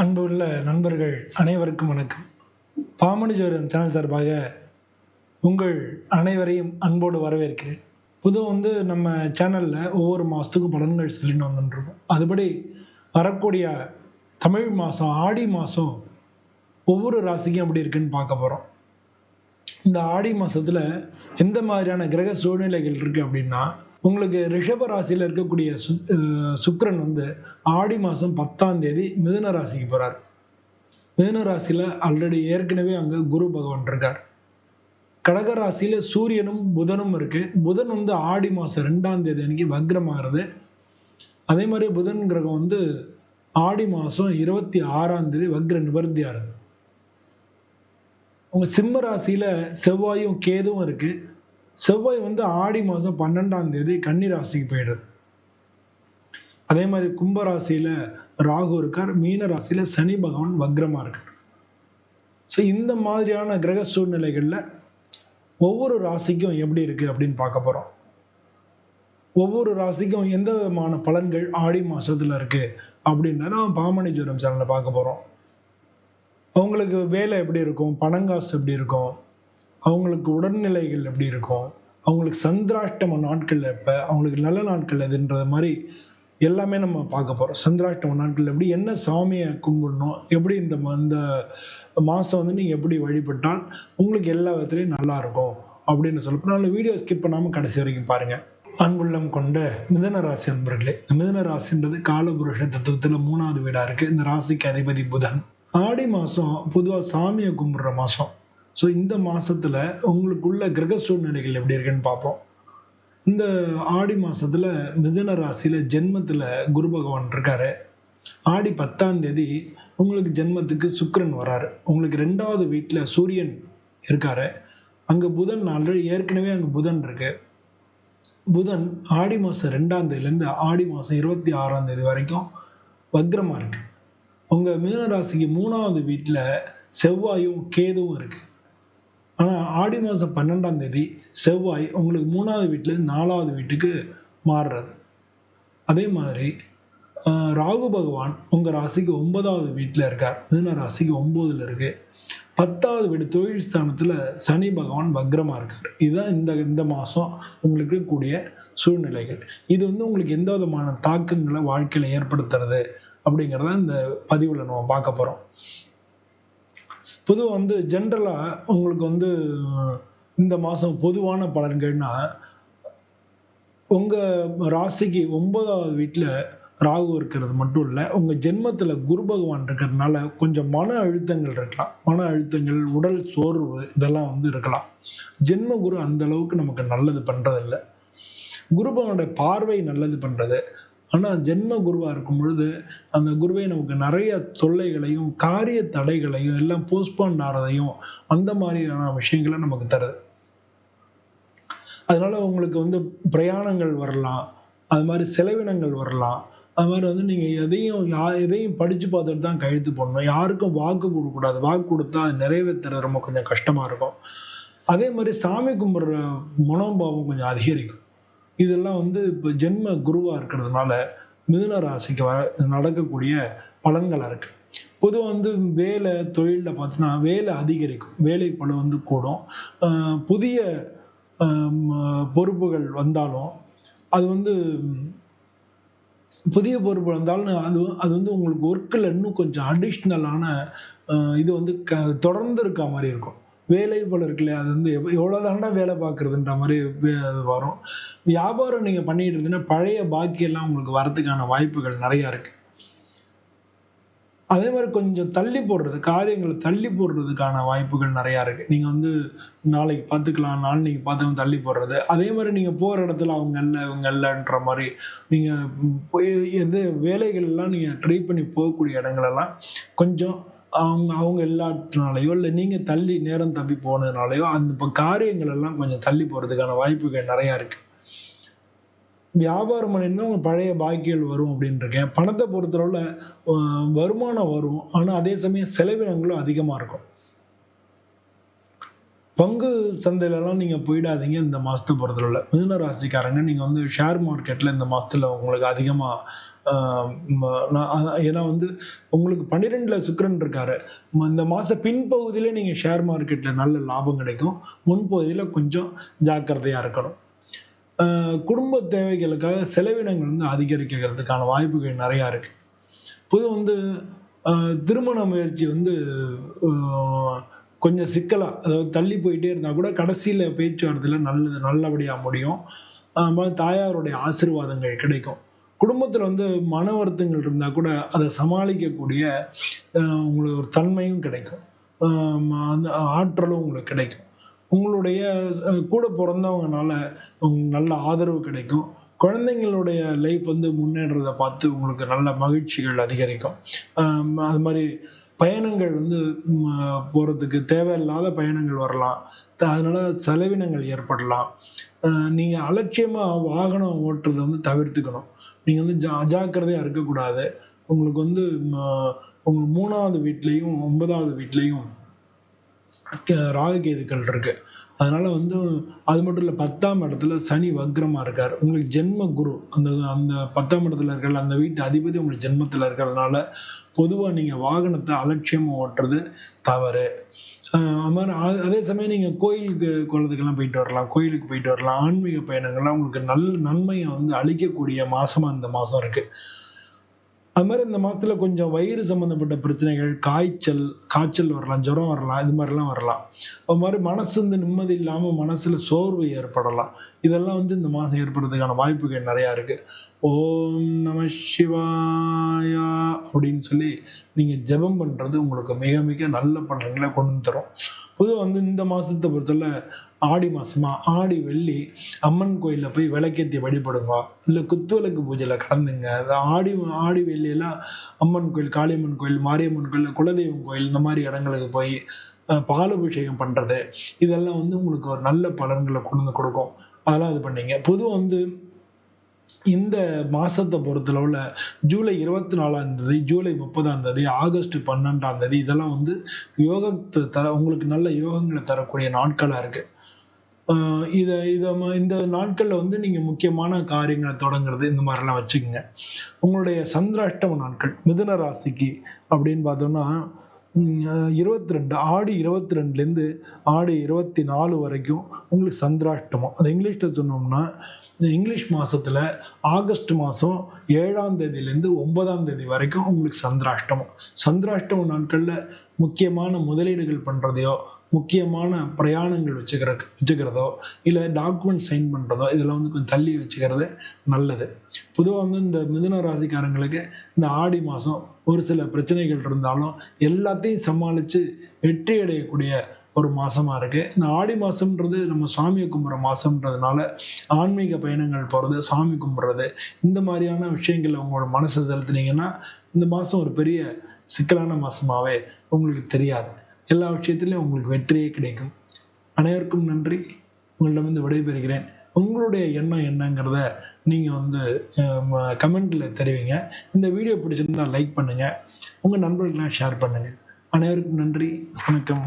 அன்புள்ள நண்பர்கள் அனைவருக்கும் வணக்கம். பாமணி ஜோரம் சேனல் சார்பாக உங்கள் அனைவரையும் அன்போடு வரவேற்கிறேன். புது வந்து நம்ம சேனலில் ஒவ்வொரு மாதத்துக்கும் பலன்கள் சொல்லிட்டு வந்துட்டுருக்கோம். அதுபடி வரக்கூடிய தமிழ் மாதம் ஆடி மாதம் ஒவ்வொரு ராசிக்கும் அப்படி இருக்குன்னு பார்க்க போகிறோம் இந்த ஆடி மாதத்தில் எந்த மாதிரியான கிரக சூழ்நிலைகள் இருக்குது அப்படின்னா உங்களுக்கு ரிஷப ராசியில் இருக்கக்கூடிய சுக்ரன் வந்து ஆடி மாதம் பத்தாம் தேதி மிதுன ராசிக்கு போகிறார் மிதுன ராசியில் ஆல்ரெடி ஏற்கனவே அங்கே குரு பகவான் இருக்கார். கடக ராசியில் சூரியனும் புதனும் இருக்குது புதன் வந்து ஆடி மாதம் ரெண்டாம் தேதி அன்னைக்கு வக்ரமாகிறது. அதே மாதிரி புதன் கிரகம் வந்து ஆடி மாதம் இருபத்தி ஆறாம் தேதி வக்ர நிவர்த்தி ஆகுது உங்கள் சிம்ம ராசியில் செவ்வாயும் கேதுவும் இருக்குது செவ்வாய் வந்து ஆடி மாதம் பன்னெண்டாம் தேதி கன்னி ராசிக்கு போயிடுது. அதே மாதிரி கும்பராசியில் ராகு இருக்கார் மீன ராசியில சனி பகவான் வக்ரமா இருக்கார். ஸோ இந்த மாதிரியான கிரக சூழ்நிலைகளில் ஒவ்வொரு ராசிக்கும் எப்படி இருக்கு அப்படின்னு பார்க்க போறோம். ஒவ்வொரு ராசிக்கும் எந்த விதமான பலன்கள் ஆடி மாசத்துல இருக்கு அப்படின்றத நம்ம பாமணி ஜோரம் சேனல்ல பார்க்க போறோம். அவங்களுக்கு வேலை எப்படி இருக்கும்? பணங்காசு எப்படி இருக்கும்? அவங்களுக்கு உடல்நிலைகள் எப்படி இருக்கும்? அவங்களுக்கு சந்திராஷ்டம நாட்கள் எப்போ? அவங்களுக்கு நல்ல நாட்கள் எதுன்றது மாதிரி எல்லாமே நம்ம பார்க்க போகிறோம் சந்திராஷ்டம நாட்கள் எப்படி என்ன சாமியை கும்பிடணும் எப்படி இந்த ம- இந்த மாதம் வந்து நீங்கள் எப்படி வழிபட்டால் உங்களுக்கு எல்லா விதத்துலையும் நல்லாயிருக்கும் அப்படின்னு சொல்லப்போ நல்ல வீடியோ ஸ்கிப் பண்ணாமல் கடைசி வரைக்கும் பாருங்கள் அன்புள்ளம் கொண்ட மிதன ராசி அன்பர்களே இந்த மிதன ராசின்றது காலபுருஷ தத்துவத்தில் மூணாவது வீடாக இருக்குது இந்த ராசிக்கு அதிபதி புதன். ஆடி மாதம் பொதுவாக சாமியை கும்பிட்ற மாதம் ஸோ இந்த மாதத்தில் உங்களுக்குள்ள கிரக சூழ்நிலைகள் எப்படி இருக்குன்னு பார்ப்போம். இந்த ஆடி மாசத்துல மிதுன ராசியில ஜென்மத்துல குரு பகவான் இருக்காரு. ஆடி பத்தாம் தேதி உங்களுக்கு ஜென்மத்துக்கு சுக்கரன் வராரு. உங்களுக்கு ரெண்டாவது வீட்டில் சூரியன் இருக்காரு. அங்கே புதன் ஆல்ரெடி ஏற்கனவே அங்கே புதன் இருக்கு. புதன் ஆடி மாதம் ரெண்டாம் தேதியிலேருந்து ஆடி மாதம் இருபத்தி ஆறாம் தேதி வரைக்கும் வக்ரமாக இருக்கு. உங்கள் மீனராசிக்கு மூணாவது வீட்டில் செவ்வாயும் கேதுவும் இருக்கு. ஆனால் ஆடி மாதம் பன்னெண்டாம் தேதி செவ்வாய் உங்களுக்கு மூணாவது வீட்டிலேருந்து நாலாவது வீட்டுக்கு மாறுறது அதே மாதிரி ராகு பகவான் உங்கள் ராசிக்கு ஒன்பதாவது வீட்டில் இருக்கார். மிதுன ராசிக்கு ஒம்போதில் இருக்கு. பத்தாவது வீடு தொழில் ஸ்தானத்தில் சனி பகவான் வக்ரமாக இருக்கார். இதுதான் இந்த இந்த மாதம் உங்களுக்கு கூடிய சூழ்நிலைகள். இது வந்து உங்களுக்கு எந்த விதமான தாக்கங்களை வாழ்க்கையில் ஏற்படுத்துறது அப்படிங்கிறத இந்த பதிவில் நம்ம பார்க்க போகிறோம் பொதுவாக வந்து ஜென்ரலாக உங்களுக்கு வந்து இந்த மாதம் பொதுவான பலன்கள்னா உங்கள் ராசிக்கு ஒன்பதாவது வீட்டில் ராகு இருக்கிறது மட்டும் இல்லை உங்கள் ஜென்மத்தில் குரு பகவான் இருக்கிறதுனால கொஞ்சம் மன அழுத்தங்கள் இருக்கலாம். மன அழுத்தங்கள் உடல் சோர்வு இதெல்லாம் வந்து இருக்கலாம். ஜென்ம குரு அந்த அளவுக்கு நமக்கு நல்லது பண்ணுறதில்ல குரு பகவானுடைய பார்வை நல்லது பண்ணுறது ஆனால் ஜென்ம குருவாக இருக்கும் பொழுது அந்த குருவை நமக்கு நிறைய தொல்லைகளையும் காரிய தடைகளையும் எல்லாம் போஸ்ட்போன் ஆகிறதையும் அந்த மாதிரியான விஷயங்களை நமக்கு தருது. அதனால உங்களுக்கு வந்து பிரயாணங்கள் வரலாம் அது மாதிரி செலவினங்கள் வரலாம். அது மாதிரி வந்து நீங்கள் எதையும் யா எதையும் படித்து பார்த்துட்டு தான் கழுத்து போடணும். யாருக்கும் வாக்கு கொடுக்கக்கூடாது. வாக்கு கொடுத்தா அது நிறைவேற்றுறது ரொம்ப கொஞ்சம் கஷ்டமாக இருக்கும். அதே மாதிரி சாமி கும்பிட்ற மனோபாவம் கொஞ்சம் அதிகரிக்கும். இதெல்லாம் வந்து இப்போ ஜென்ம குருவாக இருக்கிறதுனால மிதுன ராசிக்கு வர நடக்கக்கூடிய பலன்களாக இருக்குது பொதுவாக வந்து வேலை தொழிலில் பார்த்தீங்கன்னா வேலை அதிகரிக்கும். வேலை பளு வந்து கூடும். புதிய பொறுப்புகள் வந்தாலும் அது வந்து புதிய பொறுப்பு வந்தாலும் அது அது வந்து உங்களுக்கு ஒர்க்கில் இன்னும் கொஞ்சம் அடிஷ்னலான இது வந்து க தொடர்ந்து இருக்க மாதிரி இருக்கும். வேலை போல இருக்குல்ல அது வந்து எவ்வளோ தாண்டா வேலை பார்க்குறதுன்ற மாதிரி அது வரும். வியாபாரம் நீங்கள் பண்ணிட்டு இருந்தீங்கன்னா பழைய பாக்கியெல்லாம் உங்களுக்கு வரதுக்கான வாய்ப்புகள் நிறையா இருக்கு. அதே மாதிரி கொஞ்சம் தள்ளி போடுறது காரியங்களை தள்ளி போடுறதுக்கான வாய்ப்புகள் நிறையா இருக்குது நீங்கள் வந்து நாளைக்கு பார்த்துக்கலாம் நாளைக்கு பார்த்துக்கலாம் தள்ளி போடுறது. அதே மாதிரி நீங்கள் போகிற இடத்துல அவங்க இல்லை இவங்க இல்லைன்ற மாதிரி நீங்கள் போய் எது வேலைகள் எல்லாம் நீங்கள் ட்ரை பண்ணி போகக்கூடிய இடங்களெல்லாம் கொஞ்சம் அவங்க அவங்க இல்லாட்டினாலையோ இல்லை நீங்கள் தள்ளி நேரம் தப்பி போனதுனாலையோ அந்த இப்போ காரியங்கள் எல்லாம் கொஞ்சம் தள்ளி போகிறதுக்கான வாய்ப்புகள் நிறையா இருக்குது வியாபாரம் பண்ணியிருந்தா உங்கள் பழைய பாக்கியல் வரும் அப்படின்னு இருக்கேன் பணத்தை பொறுத்தளவில் வருமானம் வரும். ஆனால் அதே சமயம் செலவினங்களும் அதிகமாக இருக்கும். பங்கு சந்தையிலலாம் நீங்கள் போயிடாதீங்க இந்த மாதத்தை பொறுத்தளவில். மிதுன ராசிக்காரங்க நீங்கள் வந்து ஷேர் மார்க்கெட்டில் இந்த மாதத்தில் உங்களுக்கு அதிகமாக ஏன்னா வந்து உங்களுக்கு பன்னிரெண்டுல சுக்கரன் இருக்காரு. இந்த மாத பின்பகுதியில நீங்க ஷேர் மார்க்கெட்ல நல்ல லாபம் கிடைக்கும். முன்பகுதியில கொஞ்சம் ஜாக்கிரதையா இருக்கணும். குடும்ப தேவைகளுக்காக செலவினங்கள் வந்து அதிகரிக்கிறதுக்கான வாய்ப்புகள் நிறையா இருக்கு. பொது வந்து திருமண முயற்சி வந்து கொஞ்சம் சிக்கலாக அதாவது தள்ளி போயிட்டே இருந்தால் கூட கடைசியில் பேச்சுவார்த்தையில் நல்லது நல்லபடியாக முடியும். தாயாருடைய ஆசீர்வாதங்கள் கிடைக்கும். குடும்பத்தில் வந்து மன வருத்தங்கள் இருந்தால் கூட அதை சமாளிக்கக்கூடிய உங்களுக்கு ஒரு தன்மையும் கிடைக்கும். அந்த ஆற்றலும் உங்களுக்கு கிடைக்கும். உங்களுடைய கூட பிறந்தவங்கனால நல்ல ஆதரவு கிடைக்கும். குழந்தைங்களுடைய லைஃப் வந்து முன்னேறதை பார்த்து உங்களுக்கு நல்ல மகிழ்ச்சிகள் அதிகரிக்கும். அது மாதிரி பயணங்கள் வந்து போகிறதுக்கு தேவையில்லாத பயணங்கள் வரலாம். அதனால செலவினங்கள் ஏற்படலாம். நீங்கள் அலட்சியமாக வாகனம் ஓட்டுறதை வந்து தவிர்த்துக்கணும். நீங்கள் வந்து ஜா அஜாக்கிரதையாக இருக்கக்கூடாது. உங்களுக்கு வந்து உங்கள் மூணாவது வீட்லேயும் ஒன்பதாவது வீட்லேயும் க- ராகு கேதுக்கள் இருக்கு. அதனால் வந்து அது மட்டும் இல்லை பத்தாம் இடத்துல சனி வக்ரமாக இருக்கார். உங்களுக்கு ஜென்ம குரு அந்த அந்த பத்தாம் இடத்துல இருக்கிற அந்த வீட்டு அதிபதி உங்களுக்கு ஜென்மத்தில் இருக்கிறதுனால பொதுவாக நீங்கள் வாகனத்தை அலட்சியமாக ஓட்டுறது தவறு. மாதிரி அதே சமயம் நீங்க கோயிலுக்கு குளத்துக்கெல்லாம் போயிட்டு வரலாம் கோயிலுக்கு போயிட்டு வரலாம் ஆன்மீக பயணங்கள்லாம் உங்களுக்கு நல்ல நன்மையை வந்து அளிக்கக்கூடிய மாசமா இந்த மாசம் இருக்கு. அது மாதிரி இந்த மாதத்துல கொஞ்சம் வயிறு சம்மந்தப்பட்ட பிரச்சனைகள் காய்ச்சல் காய்ச்சல் வரலாம் ஜுரம் வரலாம் இது மாதிரிலாம் வரலாம். அது மாதிரி மனசு வந்து நிம்மதி இல்லாமல் மனசில் சோர்வு ஏற்படலாம். இதெல்லாம் வந்து இந்த மாதம் ஏற்படுறதுக்கான வாய்ப்புகள் நிறையா இருக்குது ஓம் நம சிவாயா அப்படின்னு சொல்லி நீங்கள் ஜெபம் பண்ணுறது உங்களுக்கு மிக மிக நல்ல பலன்களை கொண்டு தரும். பொதுவாக வந்து இந்த மாதத்தை பொறுத்தவரை ஆடி மாசமா ஆடி வெள்ளி அம்மன் கோயிலில் போய் விளக்கேத்தி வழிபடுங்க இல்ல குத்துவிளக்கு பூஜையில கலந்துங்க. அது ஆடி ஆடி வெள்ளியெல்லாம் அம்மன் கோயில் காளியம்மன் கோயில் மாரியம்மன் கோயில் குலதெய்வம் கோயில் இந்த மாதிரி இடங்களுக்கு போய் பாலபிஷேகம் பண்ணுறது பண்றது. இதெல்லாம் வந்து உங்களுக்கு ஒரு நல்ல பலன்களை கொண்டு வந்து கொடுக்கும். அதெல்லாம் இது பண்ணீங்க. பொதுவாக வந்து இந்த மாசத்தை உள்ள ஜூலை இருபத்தி நாலாம் தேதி ஜூலை முப்பதாம் தேதி ஆகஸ்ட் பன்னெண்டாம் தேதி இதெல்லாம் வந்து யோகத்தை தர உங்களுக்கு நல்ல யோகங்களை தரக்கூடிய நாட்களாக இருக்குது இதை இதை ம- இந்த நாட்களில் வந்து நீங்கள் முக்கியமான காரியங்களை தொடங்குறது இந்த மாதிரிலாம் வச்சுக்கோங்க. உங்களுடைய சந்திராஷ்டம நாட்கள் மிதுன ராசிக்கு அப்படின்னு பார்த்தோம்னா இருபத்தி ரெண்டு ஆடி இருபத்தி ரெண்டுலேருந்து ஆடி இருபத்தி நாலு வரைக்கும் உங்களுக்கு சந்திராஷ்டமம். அது இங்கிலீஷில் சொன்னோம்னா இந்த இங்கிலீஷ் மாதத்தில் ஆகஸ்ட் மாதம் ஏழாம் தேதியிலேருந்து ஒன்பதாம் தேதி வரைக்கும் உங்களுக்கு சந்திராஷ்டமம். சந்திராஷ்டம நாட்களில் முக்கியமான முதலீடுகள் பண்ணுறதையோ முக்கியமான பிரயாணங்கள் வச்சுக்கிற வச்சுக்கிறதோ இல்லை டாக்குமெண்ட் சைன் பண்ணுறதோ இதெல்லாம் வந்து கொஞ்சம் தள்ளி வச்சுக்கிறது நல்லது. பொதுவாக வந்து இந்த மிதுன ராசிக்காரங்களுக்கு இந்த ஆடி மாதம் ஒரு சில பிரச்சனைகள் இருந்தாலும் எல்லாத்தையும் சமாளித்து வெற்றி அடையக்கூடிய ஒரு மாதமாக இருக்குது இந்த ஆடி மாதம்ன்றது நம்ம சாமியை கும்பிட்ற மாதம்ன்றதுனால ஆன்மீக பயணங்கள் போகிறது சாமி கும்பிட்றது இந்த மாதிரியான விஷயங்கள் உங்களோட மனசை செலுத்துனீங்கன்னா இந்த மாதம் ஒரு பெரிய சிக்கலான மாதமாகவே உங்களுக்கு தெரியாது. எல்லா விஷயத்திலையும் உங்களுக்கு வெற்றியே கிடைக்கும். அனைவருக்கும் நன்றி. உங்களிடமிருந்து விடைபெறுகிறேன். உங்களுடைய எண்ணம் என்னங்கிறத நீங்கள் வந்து கமெண்ட்டில் தெரிவிங்க. இந்த வீடியோ பிடிச்சிருந்தா லைக் பண்ணுங்கள் உங்கள் நண்பர்களுக்கெல்லாம் ஷேர் பண்ணுங்கள் அனைவருக்கும் நன்றி. வணக்கம்.